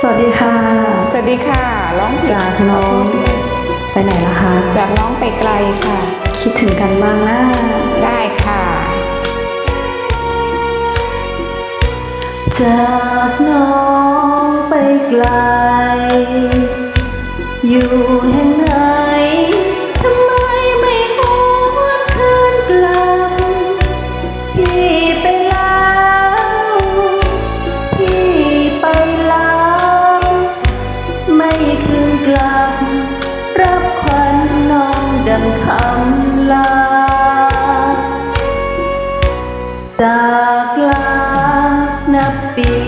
สวัสดีค่ะ สวัสดีค่ะร้องผิดจากน้องไปไหนล่ะคะ จากน้องไปไกลค่ะ คิดถึงกันบ้างนะได้ค่ะ จากน้องไปไกล อยู่แห่ง คำลา จากลานับปี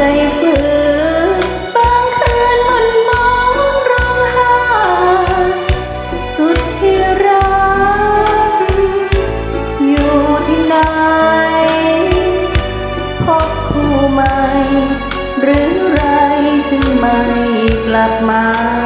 ใจฝืนบางคืนมันมองร้องไห้สุดที่รักอยู่ที่ไหนพบคู่ใหม่ หรือไรจึงไม่กลับมา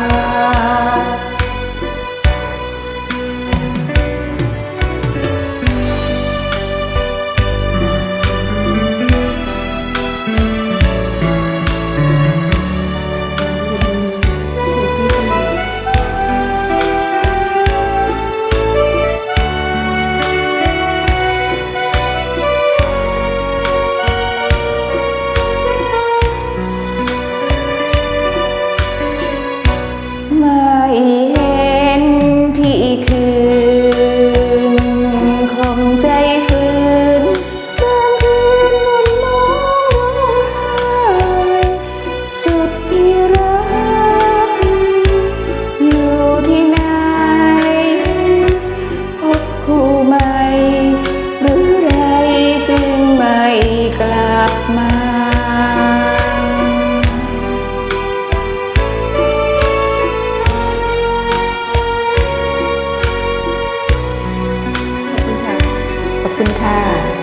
คุณค่ะ